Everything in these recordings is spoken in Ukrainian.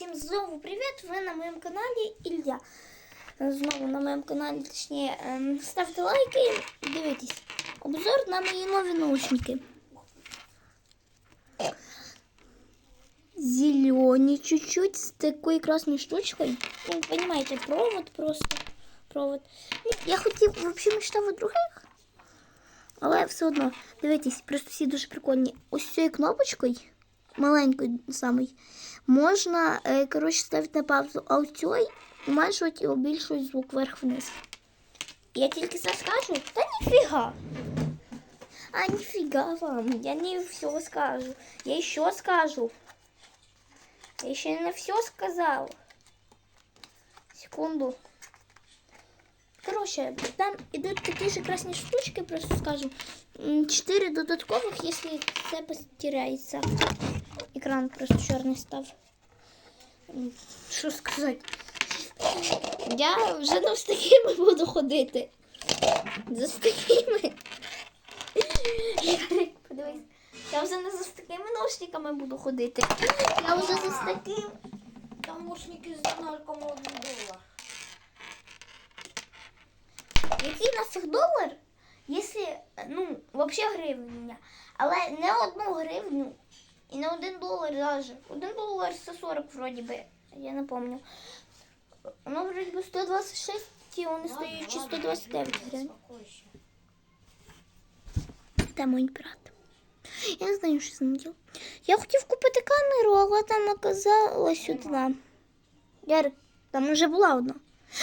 Всім знову привіт! Ви на моєму каналі Ілля. Знову на моєму каналі, точніше, ем, ставте лайки і дивитесь. Обзор на мої нові наушники. Зелені чуть-чуть з такою красною штучкою. Ну, понимаете, провод просто. Провод. Ну, Я хотів, взагалі, мечтав у других. Але все одно, дивитесь, просто всі дуже прикольні. Ось цією кнопочкою, маленькою самою, можна, е, коротше, ставити на паузу, а ось цією зменшувати і збільшувати звук вверх-вниз. Я тільки це скажу, та ніфіга. А ніфіга вам, я не все скажу. Я ще скажу. Я ще не все сказав. Секунду. Короче, там идут такие же красные штучки, просто скажу. М, Четыре додатковых, если це потеряется. Экран просто черный став. Що сказати? Я вже не з такими буду ходити. За з такими. Подивись. Я вже не за такими наушниками буду ходити. Я вже за таким. Наушники з донарком один долар. Який на цих долар, якщо, ну, взагалі гривня, але не одну гривню і не один долар навіть. Один долар 140 вроді би, я не пам'ятаю. Воно вроді би 126, і вони стоять чи 129 гривень. Це мій брат. Я не знаю, що з ним діло. Я хотів купити камеру, але там оказалась одна. Ярик, там вже була одна.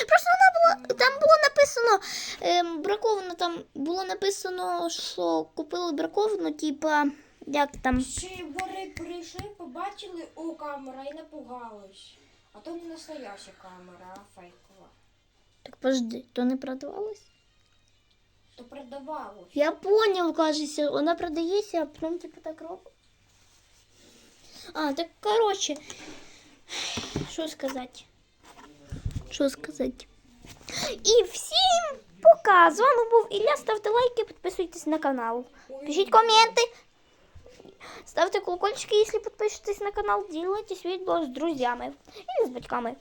Просто вона була, там було написано, ем, браковано, там було написано, що купили браковано, типа, як там. Ще бори прийшли, побачили, о, камера і напугались. А то не настояща камера, а фейкова. Так подожди, то не продавалось? То продавалось. Я понял, кажется, вона продається, а потім типа так робить. А, так короче, що сказати? Що сказати? І всім пока! З вами був Ілля. Ставте лайки, підписуйтесь на канал. Пишіть коменти. Ставте колокольчики, якщо підпишетесь на канал. Делайте відео з друзями і з батьками.